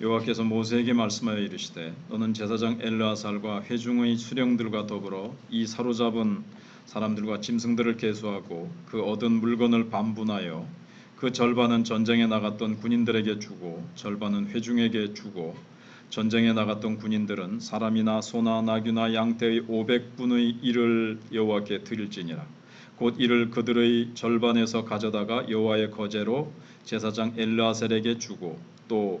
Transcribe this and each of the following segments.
여호와께서 모세에게 말씀하여 이르시되 너는 제사장 엘르아살과 회중의 수령들과 더불어 이 사로잡은 사람들과 짐승들을 계수하고 그 얻은 물건을 반분하여 그 절반은 전쟁에 나갔던 군인들에게 주고 절반은 회중에게 주고 전쟁에 나갔던 군인들은 사람이나 소나 나귀나 양떼의 500분의 1을 여호와께 드릴지니라. 곧 이를 그들의 절반에서 가져다가 여호와의 거제로 제사장 엘르아셀에게 주고 또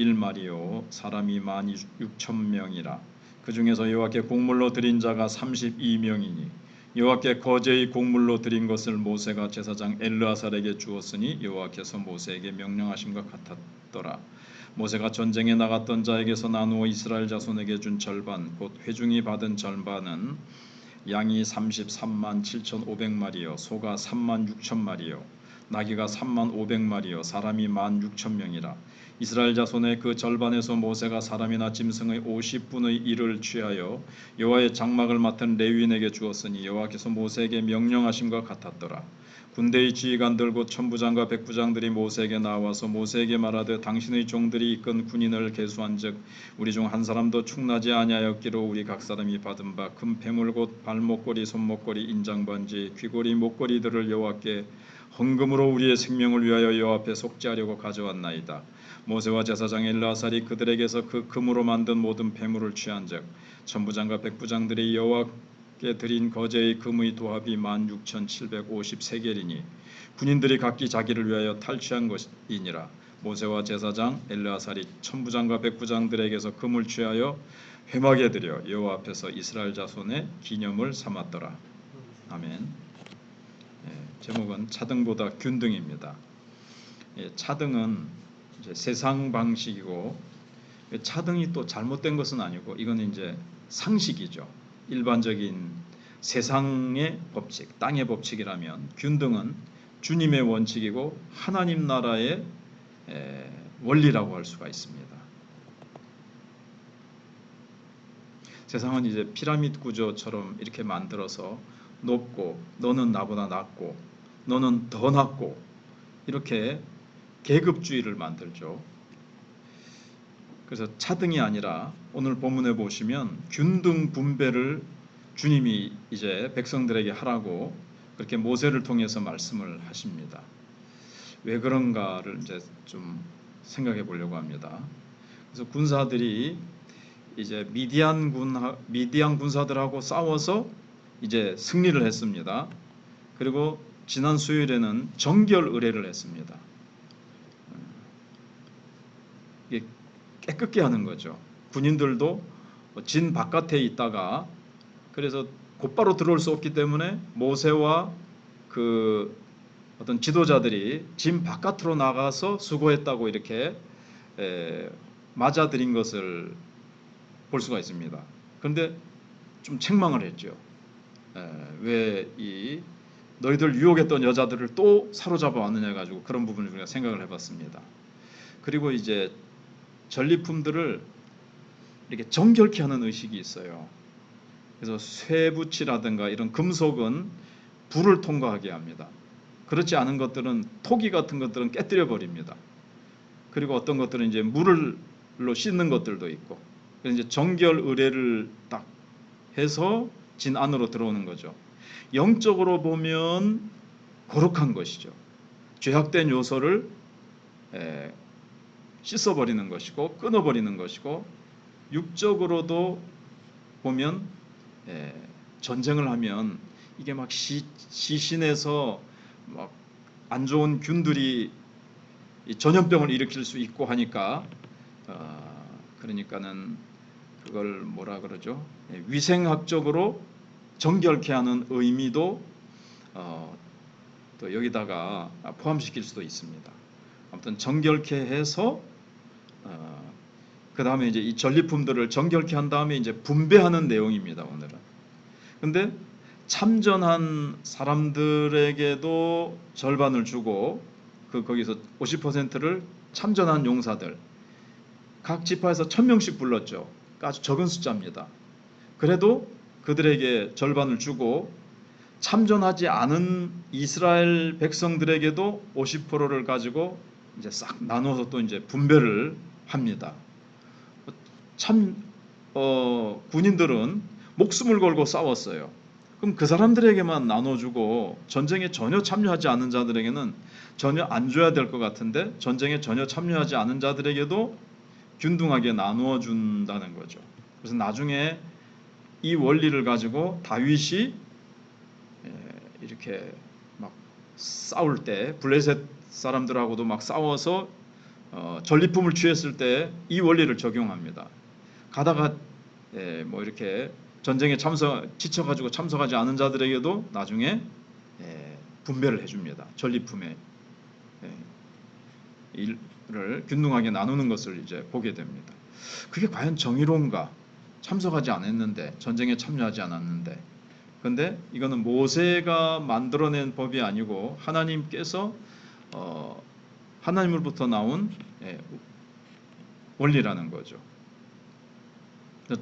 61마리요. 사람이 1만 6천 명이라. 그 중에서 여호와께 곡물로 드린 자가 32명이니 여호와께 거제의 곡물로 드린 것을 모세가 제사장 엘르아살에게 주었으니 여호와께서 모세에게 명령하신 것 같았더라. 모세가 전쟁에 나갔던 자에게서 나누어 이스라엘 자손에게 준 절반 곧 회중이 받은 절반은 양이 33만 7,500마리요. 소가 3만 6천 마리요 나귀가 3만 500마리요. 사람이 1만 6천 명이라. 이스라엘 자손의 그 절반에서 모세가 사람이나 짐승의 50분의 1을 취하여 여호와의 장막을 맡은 레위인에게 주었으니 여호와께서 모세에게 명령하신 것 같았더라. 군대의 지휘관들 곧 천부장과 백부장들이 모세에게 나와서 모세에게 말하되 당신의 종들이 이끈 군인을 계수한즉 우리 중 한 사람도 충나지 아니하였기로 우리 각 사람이 받은 바 금 패물 곧 발목걸이 손목걸이 인장반지 귀걸이 목걸이들을 여호와께 헌금으로 우리의 생명을 위하여 여호와 앞에 속죄하려고 가져왔나이다. 모세와 제사장 엘라살이 그들에게서 그 금으로 만든 모든 패물을 취한즉 천부장과 백부장들이 여호와께 드린 거제의 금의 도합이 만 육천 칠백 오십 세겔이니 군인들이 각기 자기를 위하여 탈취한 것이니라. 모세와 제사장 엘르아살이 천부장과 백부장들에게서 금을 취하여 회막에 드려 여호와 앞에서 이스라엘 자손의 기념을 삼았더라. 아멘. 예, 제목은 차등보다 균등입니다. 예, 차등은 세상 방식이고 예, 차등이 또 잘못된 것은 아니고 이건 이제 상식이죠. 일반적인 세상의 법칙, 땅의 법칙이라면 균등은 주님의 원칙이고 하나님 나라의 에, 원리라고 할 수가 있습니다. 세상은 이제 피라미드 구조처럼 이렇게 만들어서 높고 너는 나보다 낮고 너는 더 낮고 이렇게 계급주의를 만들죠. 그래서 차등이 아니라 오늘 본문에 보시면 균등 분배를 주님이 이제 백성들에게 하라고 그렇게 모세를 통해서 말씀을 하십니다. 왜 그런가를 이제 좀 생각해 보려고 합니다. 그래서 군사들이 이제 미디안 군 미디안 군사들하고 싸워서 이제 승리를 했습니다. 그리고 지난 수요일에는 정결 의례를 했습니다. 이게 깨끗게 하는 거죠. 군인들도 진 바깥에 있다가 그래서 곧바로 들어올 수 없기 때문에 모세와 그 어떤 지도자들이 진 바깥으로 나가서 수고했다고 이렇게 에, 맞아들인 것을 볼 수가 있습니다. 그런데 좀 책망을 했죠. 왜 이 너희들 유혹했던 여자들을 또 사로잡아 왔느냐 가지고 그런 부분을 우리가 생각을 해봤습니다. 그리고 이제 전리품들을 이렇게 정결케 하는 의식이 있어요. 그래서 쇠붙이라든가 이런 금속은 불을 통과하게 합니다. 그렇지 않은 것들은 토기 같은 것들은 깨뜨려 버립니다. 그리고 어떤 것들은 이제 물로 씻는 것들도 있고 그래서 이제 정결 의례를 딱 해서 진 안으로 들어오는 거죠. 영적으로 보면 거룩한 것이죠. 죄악된 요소를 에, 씻어버리는 것이고 끊어버리는 것이고 육적으로도 보면 에, 전쟁을 하면 이게 막 시, 시신에서 막 안 좋은 균들이 이 전염병을 일으킬 수 있고 하니까 어, 그러니까는 그걸 뭐라 그러죠? 예, 위생학적으로 정결케 하는 의미도 어, 또 여기다가 포함시킬 수도 있습니다. 아무튼 정결케 해서 어, 그 다음에 이제 이 전리품들을 정결케 한 다음에 이제 분배하는 내용입니다. 오늘은. 근데 참전한 사람들에게도 절반을 주고 그 거기서 50%를 참전한 용사들 각 지파에서 천 명씩 불렀죠. 아주 적은 숫자입니다. 그래도 그들에게 절반을 주고 참전하지 않은 이스라엘 백성들에게도 50%를 가지고 이제 싹 나눠서 또 이제 분배를 합니다. 참 어, 군인들은 목숨을 걸고 싸웠어요. 그럼 그 사람들에게만 나눠주고 전쟁에 전혀 참여하지 않은 자들에게는 전혀 안 줘야 될 것 같은데 전쟁에 전혀 참여하지 않은 자들에게도 균등하게 나누어 준다는 거죠. 그래서 나중에 이 원리를 가지고 다윗이 에, 이렇게 막 싸울 때 블레셋 사람들하고도 막 싸워서 어, 전리품을 취했을 때 이 원리를 적용합니다. 가다가 에, 뭐 이렇게 전쟁에 참석 지쳐가지고 참석하지 않은 자들에게도 나중에 에, 분배를 해줍니다. 전리품에 에, 일을 균등하게 나누는 것을 이제 보게 됩니다. 그게 과연 정의로운가? 참석하지 않았는데 전쟁에 참여하지 않았는데 근데 이거는 모세가 만들어낸 법이 아니고 하나님께서 어, 하나님으로부터 나온 예, 원리라는 거죠.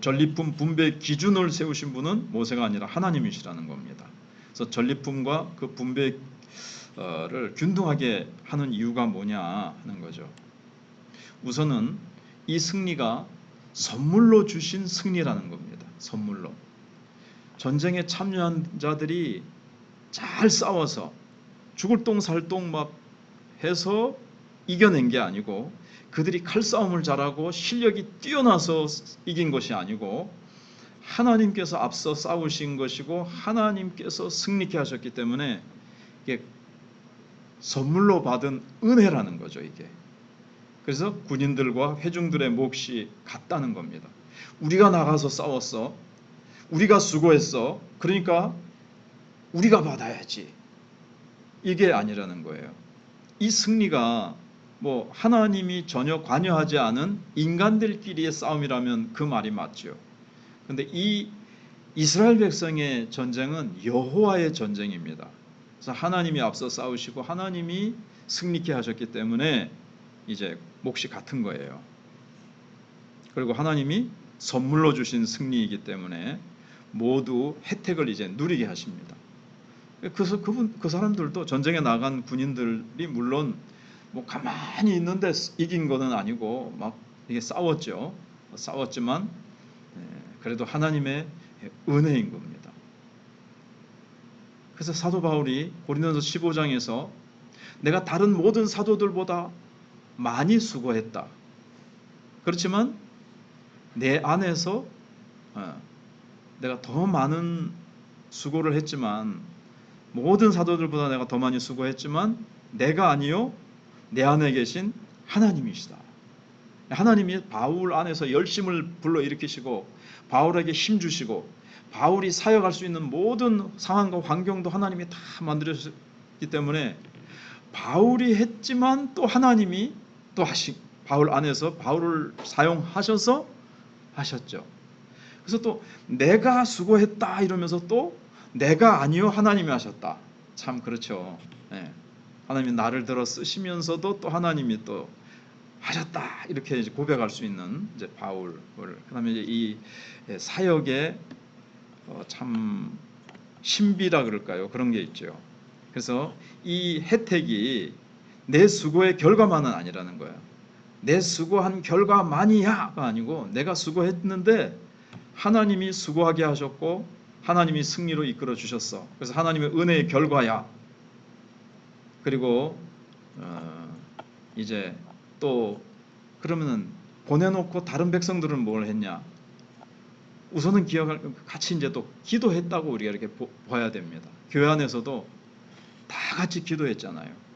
전리품 분배 기준을 세우신 분은 모세가 아니라 하나님이시라는 겁니다. 그래서 전리품과 그 분배를 균등하게 하는 이유가 뭐냐 하는 거죠. 우선은 이 승리가 선물로 주신 승리라는 겁니다. 선물로. 전쟁에 참여한 자들이 잘 싸워서 죽을 똥 살 똥 막 해서 이겨낸 게 아니고 그들이 칼싸움을 잘하고 실력이 뛰어나서 이긴 것이 아니고 하나님께서 앞서 싸우신 것이고 하나님께서 승리케 하셨기 때문에 이게 선물로 받은 은혜라는 거죠, 이게. 그래서 군인들과 회중들의 몫이 같다는 겁니다. 우리가 나가서 싸웠어. 우리가 수고했어. 그러니까 우리가 받아야지. 이게 아니라는 거예요. 이 승리가 뭐 하나님이 전혀 관여하지 않은 인간들끼리의 싸움이라면 그 말이 맞죠. 근데 이 이스라엘 백성의 전쟁은 여호와의 전쟁입니다. 그래서 하나님이 앞서 싸우시고 하나님이 승리케 하셨기 때문에 이제 몫이 같은 거예요. 그리고 하나님이 선물로 주신 승리이기 때문에 모두 혜택을 이제 누리게 하십니다. 그래서 그분 그 사람들도 전쟁에 나간 군인들이 물론 뭐 가만히 있는데 이긴 거는 아니고 막 이게 싸웠죠. 싸웠지만 예, 그래도 하나님의 은혜인 겁니다. 그래서 사도 바울이 고린도서 15장에서 내가 다른 모든 사도들보다 많이 수고했다. 그렇지만 내 안에서 어, 내가 더 많은 수고를 했지만 모든 사도들보다 내가 더 많이 수고했지만 내가 아니요 내 안에 계신 하나님이시다. 하나님이 바울 안에서 열심을 불러 일으키시고 바울에게 힘 주시고 바울이 사역할 수 있는 모든 상황과 환경도 하나님이 다 만들었기 때문에 바울이 했지만 또 하나님이 또 하시 바울 안에서 바울을 사용하셔서 하셨죠. 그래서 또 내가 수고했다 이러면서 또 내가 아니요 하나님이 하셨다. 참 그렇죠. 네. 하나님이 나를 들어 쓰시면서도 또 하나님이 또 하셨다 이렇게 이제 고백할 수 있는 이제 바울을 그다음에 이제 이 사역의 어, 참 신비라 그럴까요 그런 게 있죠. 그래서 이 혜택이 내 수고의 결과만은 아니라는 거야. 내 수고한 결과만이야가 아니고 내가 수고했는데 하나님이 수고하게 하셨고 하나님이 승리로 이끌어 주셨어. 그래서 하나님의 은혜의 결과야. 그리고 어, 이제 또 그러면은 보내놓고 다른 백성들은 뭘 했냐? 우선은 기억할 같이 이제 또 기도했다고 우리가 이렇게 보, 봐야 됩니다. 교회 안에서도 다 같이 기도했잖아요.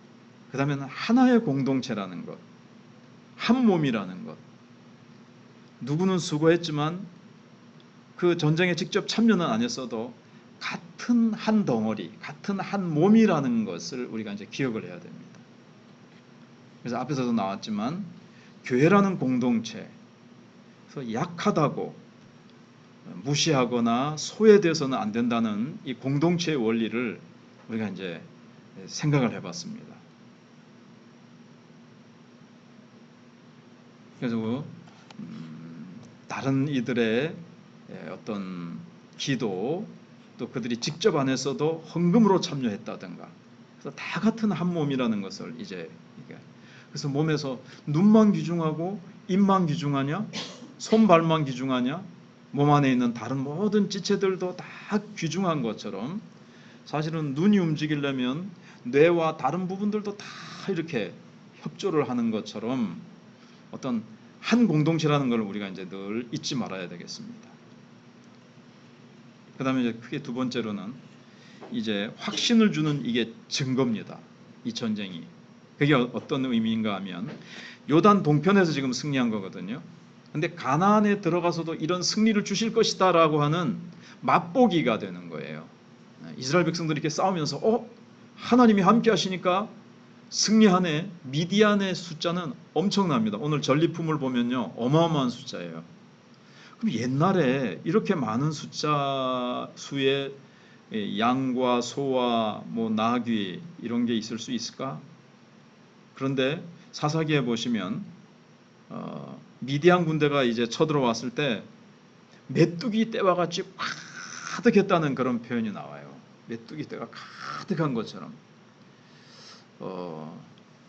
그 다음에는 하나의 공동체라는 것, 한 몸이라는 것. 누구는 수고했지만 그 전쟁에 직접 참여는 안 했어도 같은 한 덩어리, 같은 한 몸이라는 것을 우리가 이제 기억을 해야 됩니다. 그래서 앞에서도 나왔지만 교회라는 공동체, 그래서 약하다고 무시하거나 소외돼서는 안 된다는 이 공동체의 원리를 우리가 이제 생각을 해봤습니다. 그래서 음, 다른 이들의 예, 어떤 기도 또 그들이 직접 안 했어도 헌금으로 참여했다든가. 그래서 다 같은 한 몸이라는 것을 이제 그래서 몸에서 눈만 귀중하고 입만 귀중하냐 손발만 귀중하냐 몸 안에 있는 다른 모든 지체들도 다 귀중한 것처럼 사실은 눈이 움직이려면 뇌와 다른 부분들도 다 이렇게 협조를 하는 것처럼 어떤 한 공동체라는 걸 우리가 이제 늘 잊지 말아야 되겠습니다. 그다음에 이제 크게 두 번째로는 이제 확신을 주는 이게 증거입니다. 이 전쟁이 그게 어- 어떤 의미인가 하면 요단 동편에서 지금 승리한 거거든요. 근데 가나안에 들어가서도 이런 승리를 주실 것이다라고 하는 맛보기가 되는 거예요. 이스라엘 백성들이 이렇게 싸우면서 어 하나님이 함께 하시니까 승리하네. 미디안의 숫자는 엄청납니다. 오늘 전리품을 보면요 어마어마한 숫자예요. 그럼 옛날에 이렇게 많은 숫자 수의 양과 소와 뭐 나귀 이런 게 있을 수 있을까? 그런데 사사기에 보시면 어, 미디안 군대가 이제 쳐들어왔을 때 메뚜기 떼와 같이 가득했다는 그런 표현이 나와요. 메뚜기 떼가 가득한 것처럼. 어,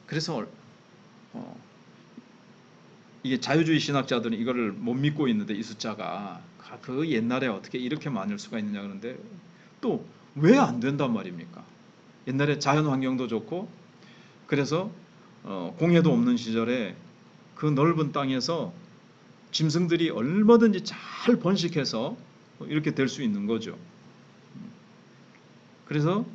그래서 어, 이게 자유주의 신학자들은 이거를 못 믿고 있는데 이 숫자가 아, 그 옛날에 어떻게 이렇게 많을 수가 있느냐 그런데 또 왜 안 된단 말입니까? 옛날에 자연 환경도 좋고 그래서 어, 공해도 없는 시절에 그 넓은 땅에서 짐승들이 얼마든지 잘 번식해서 이렇게 될 수 있는 거죠. 그래서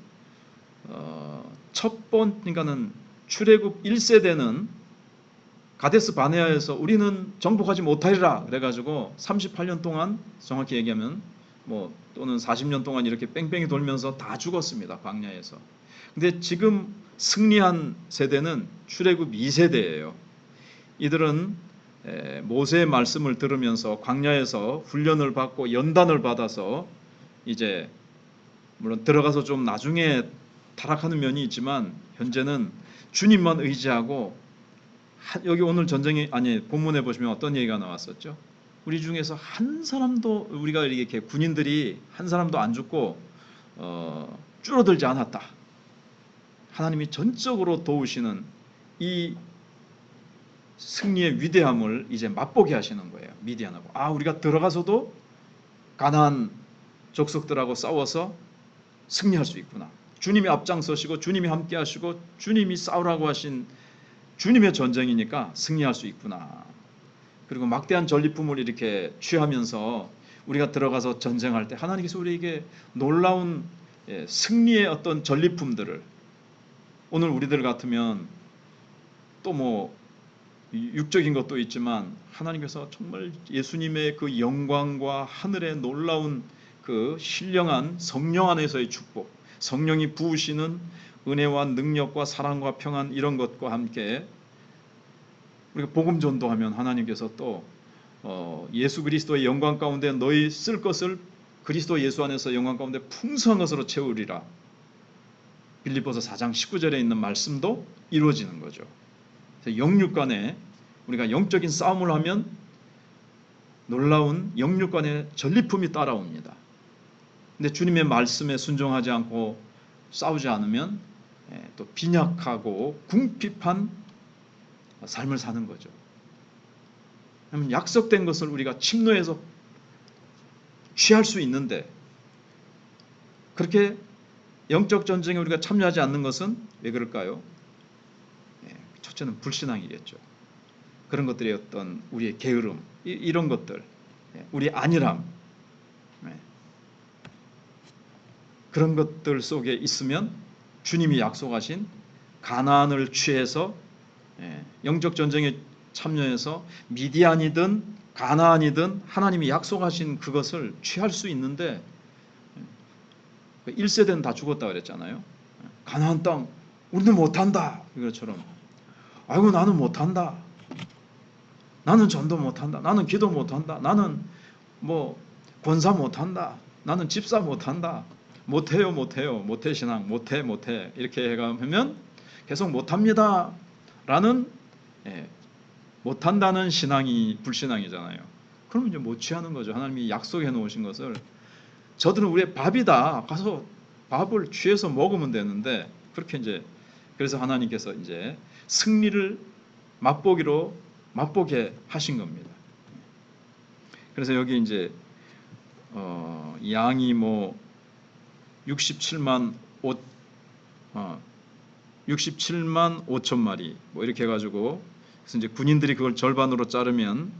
어, 첫 번, 그러니까는 출애굽 1세대는 가데스 바네아에서 우리는 정복하지 못하리라 그래가지고 38년 동안 정확히 얘기하면 뭐 또는 40년 동안 이렇게 뺑뺑이 돌면서 다 죽었습니다 광야에서. 근데 지금 승리한 세대는 출애굽 2세대예요. 이들은 에, 모세의 말씀을 들으면서 광야에서 훈련을 받고 연단을 받아서 이제 물론 들어가서 좀 나중에 타락하는 면이 있지만 현재는 주님만 의지하고 하- 여기 오늘 전쟁이 아니 본문에 보시면 어떤 얘기가 나왔었죠? 우리 중에서 한 사람도 우리가 이렇게 군인들이 한 사람도 안 죽고 어, 줄어들지 않았다. 하나님이 전적으로 도우시는 이 승리의 위대함을 이제 맛보게 하시는 거예요. 미디안하고 아 우리가 들어가서도 가나안 족속들하고 싸워서 승리할 수 있구나. 주님이 앞장서시고 주님이 함께 하시고 주님이 싸우라고 하신 주님의 전쟁이니까 승리할 수 있구나. 그리고 막대한 전리품을 이렇게 취하면서 우리가 들어가서 전쟁할 때 하나님께서 우리에게 놀라운 예, 승리의 어떤 전리품들을 오늘 우리들 같으면 또 뭐 육적인 것도 있지만 하나님께서 정말 예수님의 그 영광과 하늘의 놀라운 그 신령한 성령 안에서의 축복, 성령이 부으시는 은혜와 능력과 사랑과 평안 이런 것과 함께 우리가 복음 전도하면 하나님께서 또 어, 예수 그리스도의 영광 가운데 너희 쓸 것을 그리스도 예수 안에서 영광 가운데 풍성한 것으로 채우리라. 빌립보서 4장 19절에 있는 말씀도 이루어지는 거죠. 영육 간에 우리가 영적인 싸움을 하면 놀라운 영육 간의 전리품이 따라옵니다. 근데 주님의 말씀에 순종하지 않고 싸우지 않으면 예, 또 빈약하고 궁핍한 삶을 사는 거죠. 그러면 약속된 것을 우리가 침노해서 취할 수 있는데 그렇게 영적 전쟁에 우리가 참여하지 않는 것은 왜 그럴까요? 예, 첫째는 불신앙이겠죠. 그런 것들의 어떤 우리의 게으름 이, 런 것들, 예, 우리 안일함 그런 것들 속에 있으면 주님이 약속하신 가나안을 취해서 예, 영적 전쟁에 참여해서 미디안이든 가나안이든 하나님이 약속하신 그것을 취할 수 있는데 1세대는 다 죽었다 그랬잖아요. 가나안 땅 우리는 못한다 이것처럼 아이고 나는 못한다. 나는 전도 못한다. 나는 기도 못한다. 나는 뭐 권사 못한다. 나는 집사 못한다. 못해요 못해요 못해 신앙 못해 못해 이렇게 해가면 계속 못합니다. 라는 예, 못한다는 신앙이 불신앙이잖아요. 그러면 이제 못 취하는 거죠. 하나님이 약속해 놓으신 것을 저들은 우리의 밥이다. 가서 밥을 취해서 먹으면 되는데 그렇게 이제 그래서 하나님께서 이제 승리를 맛보기로 맛보게 하신 겁니다. 그래서 여기 이제 어, 양이 뭐 67만 5 어, 67만 5천 마리 뭐 이렇게 해가지고 그래서 이제 군인들이 그걸 절반으로 자르면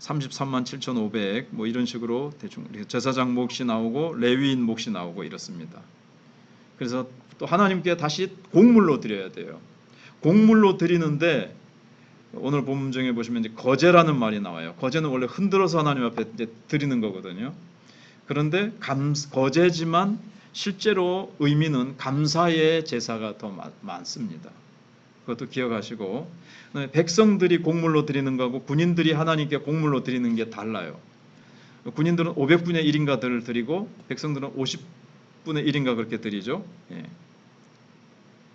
33만 7천 5백뭐 이런 식으로 대충 제사장 몫이 나오고 레위인 몫이 나오고 이렇습니다. 그래서 또 하나님께 다시 곡물로 드려야 돼요. 곡물로 드리는데 오늘 본문 중에 보시면 이제 거제라는 말이 나와요. 거제는 원래 흔들어서 하나님 앞에 드리는 거거든요. 그런데 감, 거제지만 실제로 의미는 감사의 제사가 더 많, 많습니다. 그것도 기억하시고 백성들이 곡물로 드리는 거하고 군인들이 하나님께 곡물로 드리는 게 달라요. 군인들은 500분의 1인가들을 드리고 백성들은 50분의 1인가 그렇게 드리죠. 예.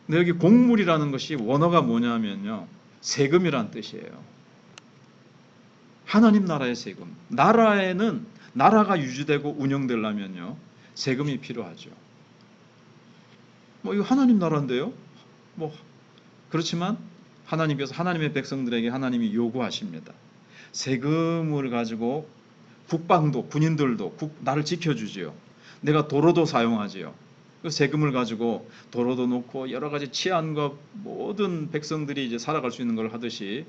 근데 여기 곡물이라는 것이 원어가 뭐냐면요. 세금이란 뜻이에요. 하나님 나라의 세금. 나라에는 나라가 유지되고 운영되려면요. 세금이 필요하죠. 뭐 이거 하나님 나라인데요. 뭐 그렇지만 하나님께서 하나님의 백성들에게 하나님이 요구하십니다. 세금을 가지고 국방도 군인들도 국, 나를 지켜주지요. 내가 도로도 사용하지요. 그 세금을 가지고 도로도 놓고 여러 가지 치안과 모든 백성들이 이제 살아갈 수 있는 걸 하듯이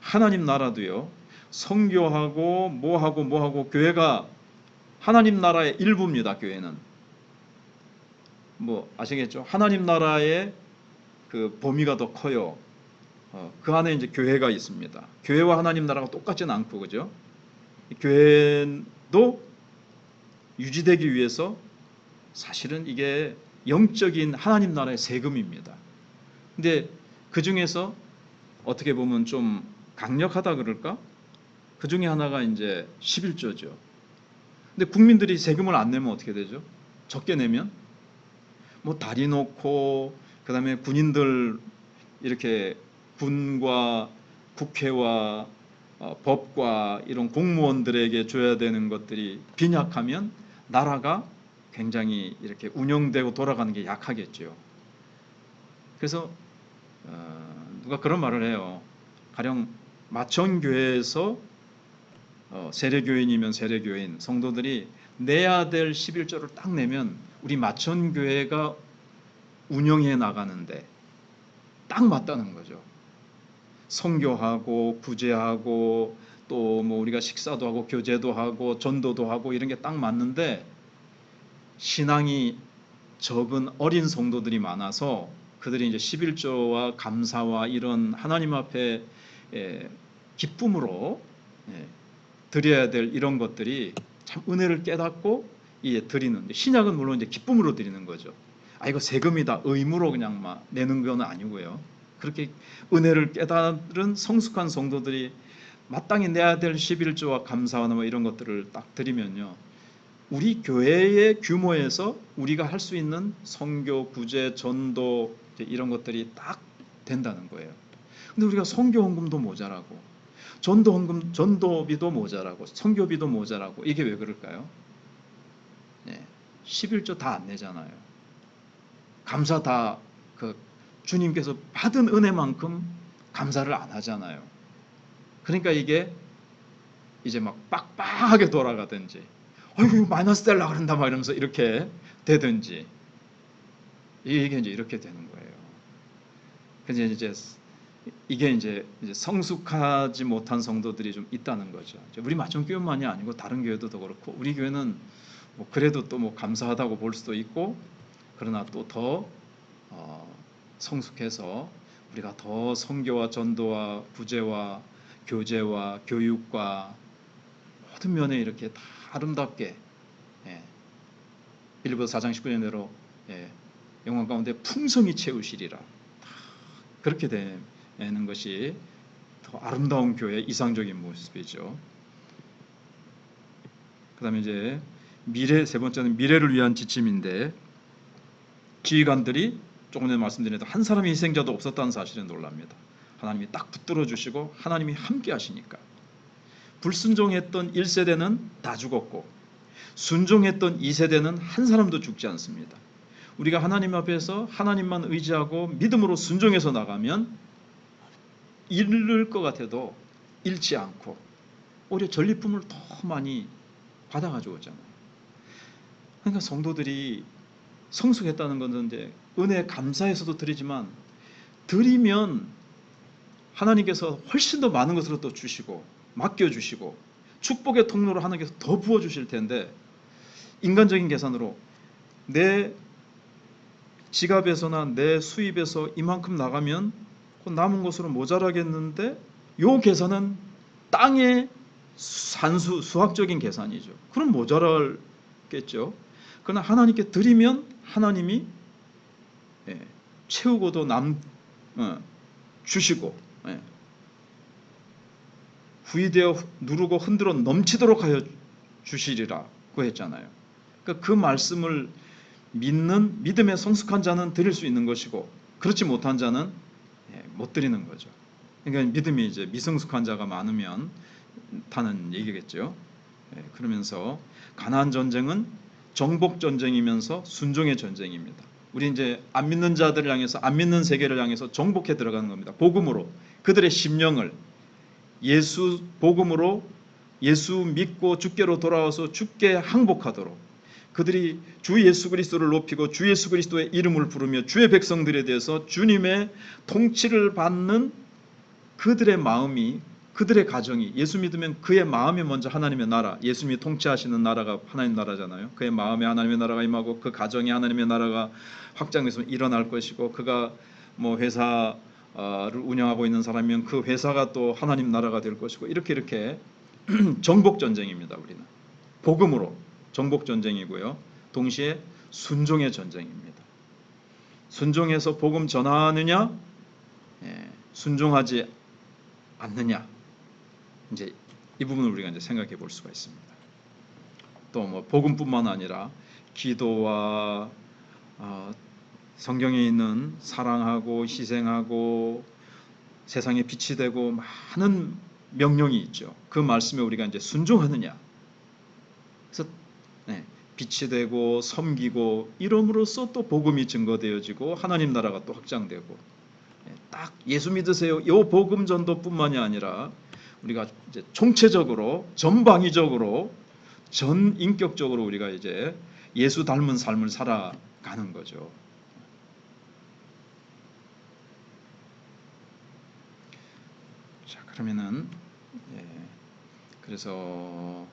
하나님 나라도요. 성교하고 뭐하고 뭐하고 교회가 하나님 나라의 일부입니다. 교회는 뭐 아시겠죠? 하나님 나라의 그 범위가 더 커요. 어, 그 안에 이제 교회가 있습니다. 교회와 하나님 나라가 똑같지는 않고 그죠? 교회도 유지되기 위해서 사실은 이게 영적인 하나님 나라의 세금입니다. 근데 그 중에서 어떻게 보면 좀 강력하다 그럴까? 그 중에 하나가 이제 11조죠. 근데 국민들이 세금을 안 내면 어떻게 되죠? 적게 내면 뭐 다리 놓고 그다음에 군인들 이렇게 군과 국회와 어, 법과 이런 공무원들에게 줘야 되는 것들이 빈약하면 나라가 굉장히 이렇게 운영되고 돌아가는 게 약하겠죠. 그래서 어, 누가 그런 말을 해요. 가령 마천교회에서 어, 세례교인이면 세례교인 성도들이 내야 될 11조를 딱 내면 우리 마천교회가 운영해 나가는데 딱 맞다는 거죠. 성교하고 구제하고 또 뭐 우리가 식사도 하고 교제도 하고 전도도 하고 이런 게 딱 맞는데 신앙이 적은 어린 성도들이 많아서 그들이 이제 11조와 감사와 이런 하나님 앞에 예, 기쁨으로 예, 드려야 될 이런 것들이 참 은혜를 깨닫고 예, 드리는 신약은 물론 이제 기쁨으로 드리는 거죠. 아 이거 세금이다 의무로 그냥 막 내는 건 아니고요. 그렇게 은혜를 깨달은 성숙한 성도들이 마땅히 내야 될 11조와 감사와 뭐 이런 것들을 딱 드리면요. 우리 교회의 규모에서 우리가 할 수 있는 성교, 구제, 전도 이런 것들이 딱 된다는 거예요. 근데 우리가 성교 헌금도 모자라고 전도 헌금, 전도비도 모자라고 성교비도 모자라고 이게 왜 그럴까요? 네, 11조 다 안 내잖아요. 감사 다 그 주님께서 받은 은혜만큼 감사를 안 하잖아요. 그러니까 이게 이제 막 빡빡하게 돌아가든지 어이구 마이너스 될라 그런다 막 이러면서 이렇게 되든지 이게 이제 이렇게 되는 거예요. 그래서 이제 이게 이제, 성숙하지 못한 성도들이 좀 있다는 거죠. 우리 마천 교회만이 아니고 다른 교회도 더 그렇고 우리 교회는 뭐 그래도 또 뭐 감사하다고 볼 수도 있고 그러나 또더 어, 성숙해서 우리가 더 성교와 전도와 구제와 교제와 교육과 모든 면에 이렇게 다 아름답게 예, 빌리보서 4장 19절대로 예, 영광 가운데 풍성히 채우시리라. 다 그렇게 되는 것이 더 아름다운 교회 이상적인 모습이죠. 그다음에 이제 미래 세 번째는 미래를 위한 지침인데 지휘관들이 조금 전에 말씀드린 대로 한 사람의 희생자도 없었다는 사실에 놀랍니다. 하나님이 딱 붙들어 주시고 하나님이 함께 하시니까 불순종했던 1세대는 다 죽었고 순종했던 2세대는 한 사람도 죽지 않습니다. 우리가 하나님 앞에서 하나님만 의지하고 믿음으로 순종해서 나가면 잃을 것 같아도 잃지 않고 오히려 전리품을 더 많이 받아가지고 오잖아요. 그러니까 성도들이 성숙했다는 이제 은혜 감사해서도 드리지만 드리면 하나님께서 훨씬 더 많은 것으로 또 주시고 맡겨 주시고 축복의 통로로 하나님께서 더 부어 주실 텐데 인간적인 계산으로 내 지갑에서나 내 수입에서 이만큼 나가면 그 남은 것으로 모자라겠는데 요 계산은 땅의 산수 수학적인 계산이죠. 그럼 모자랄겠죠. 그러나 하나님께 드리면 하나님이 예, 채우고도 남 어, 주시고 예, 후이되어 누르고 흔들어 넘치도록 하여 주시리라고 했잖아요. 그러니까 그 말씀을 믿는 믿음의 성숙한 자는 드릴 수 있는 것이고 그렇지 못한 자는 예, 못 드리는 거죠. 그러니까 믿음이 이제 미성숙한 자가 많으면 타는 얘기겠죠. 예, 그러면서 가나안 전쟁은 정복 전쟁이면서 순종의 전쟁입니다. 우리 이제 안 믿는 자들을 향해서 안 믿는 세계를 향해서 정복해 들어가는 겁니다. 복음으로 그들의 심령을 예수 복음으로 예수 믿고 주께로 돌아와서 주께 항복하도록 그들이 주 예수 그리스도를 높이고 주 예수 그리스도의 이름을 부르며 주의 백성들에 대해서 주님의 통치를 받는 그들의 마음이 그들의 가정이 예수 믿으면 그의 마음이 먼저 하나님의 나라, 예수님이 통치하시는 나라가 하나님 나라잖아요. 그의 마음에 하나님의 나라가 임하고 그 가정에 하나님의 나라가 확장돼서 일어날 것이고 그가 뭐 회사를 운영하고 있는 사람이면 그 회사가 또 하나님 나라가 될 것이고 이렇게 이렇게 정복 전쟁입니다. 우리는 복음으로 정복 전쟁이고요. 동시에 순종의 전쟁입니다. 순종해서 복음 전하느냐, 예, 순종하지 않느냐. 이제 이 부분을 우리가 이제 생각해 볼 수가 있습니다. 또 뭐 복음뿐만 아니라 기도와 어, 성경에 있는 사랑하고 희생하고 세상에 빛이 되고 많은 명령이 있죠. 그 말씀에 우리가 이제 순종하느냐. 그래서 네, 빛이 되고 섬기고 이름으로써 또 복음이 증거되어지고 하나님 나라가 또 확장되고 네, 딱 예수 믿으세요. 이 복음 전도뿐만이 아니라 우리가 이제 총체적으로 전방위적으로 전 인격적으로 우리가 이제 예수 닮은 삶을 살아가는 거죠. 자 그러면은 예, 그래서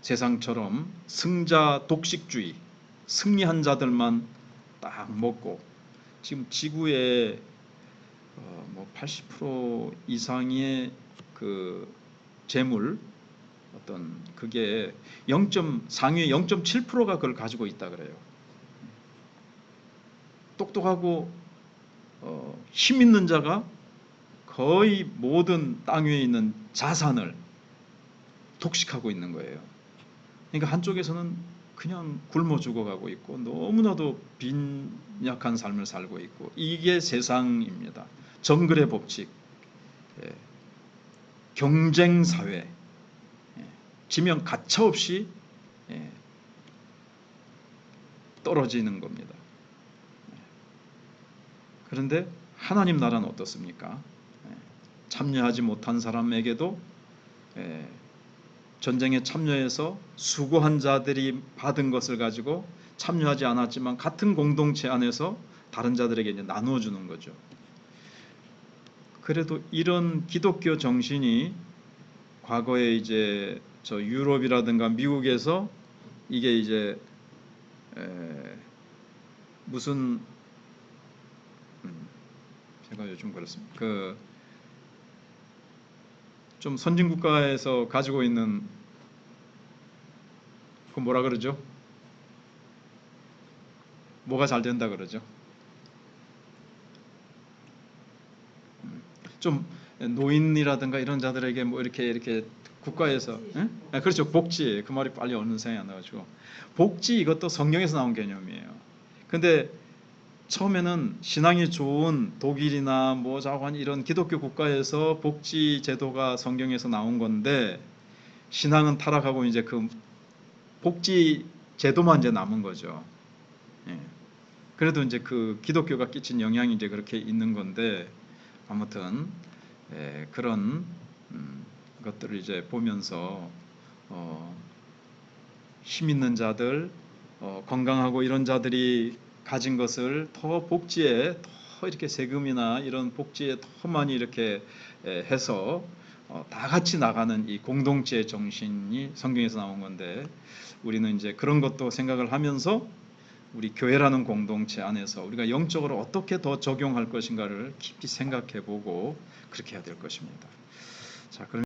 세상처럼 승자 독식주의 승리한 자들만 딱 먹고 지금 지구의 어, 뭐80% 이상의 그 재물 어떤 그게 0. 상위 0.7%가 그걸 가지고 있다 그래요. 똑똑하고 어, 힘 있는 자가 거의 모든 땅 위에 있는 자산을 독식하고 있는 거예요. 그러니까 한쪽에서는 그냥 굶어 죽어가고 있고 너무나도 빈약한 삶을 살고 있고 이게 세상입니다. 정글의 법칙, 예. 경쟁 사회, 예. 지면 가차 없이 예. 떨어지는 겁니다. 예. 그런데 하나님 나라는 어떻습니까? 예. 참여하지 못한 사람에게도 예. 전쟁에 참여해서 수고한 자들이 받은 것을 가지고 참여하지 않았지만 같은 공동체 안에서 다른 자들에게 이제 나누어 주는 거죠. 그래도 이런 기독교 정신이 과거에 이제 저 유럽이라든가 미국에서 이게 이제 무슨 음, 제가 요즘 그렇습니다. 그 좀 선진 국가에서 가지고 있는 그 뭐라 그러죠? 뭐가 잘 된다 그러죠? 음, 좀 노인이라든가 이런 자들에게 뭐 이렇게 이렇게 국가에서 응? 아, 그렇죠 복지 그 말이 빨리 어느 생각이 안 나가지고 복지 이것도 성경에서 나온 개념이에요. 근데 처음에는 신앙이 좋은 독일이나 뭐 자관 이런 기독교 국가에서 복지 제도가 성경에서 나온 건데 신앙은 타락하고 이제 그 복지 제도만 이제 남은 거죠. 예. 그래도 이제 그 기독교가 끼친 영향이 이제 그렇게 있는 건데 아무튼 예, 그런 음, 것들을 이제 보면서 어, 힘 있는 자들, 어, 건강하고 이런 자들이 가진 것을 더 복지에 더 이렇게 세금이나 이런 복지에 더 많이 이렇게 에, 해서 어, 다 같이 나가는 이 공동체 정신이 성경에서 나온 건데 우리는 이제 그런 것도 생각을 하면서 우리 교회라는 공동체 안에서 우리가 영적으로 어떻게 더 적용할 것인가를 깊이 생각해 보고 그렇게 해야 될 것입니다. 자, 그럼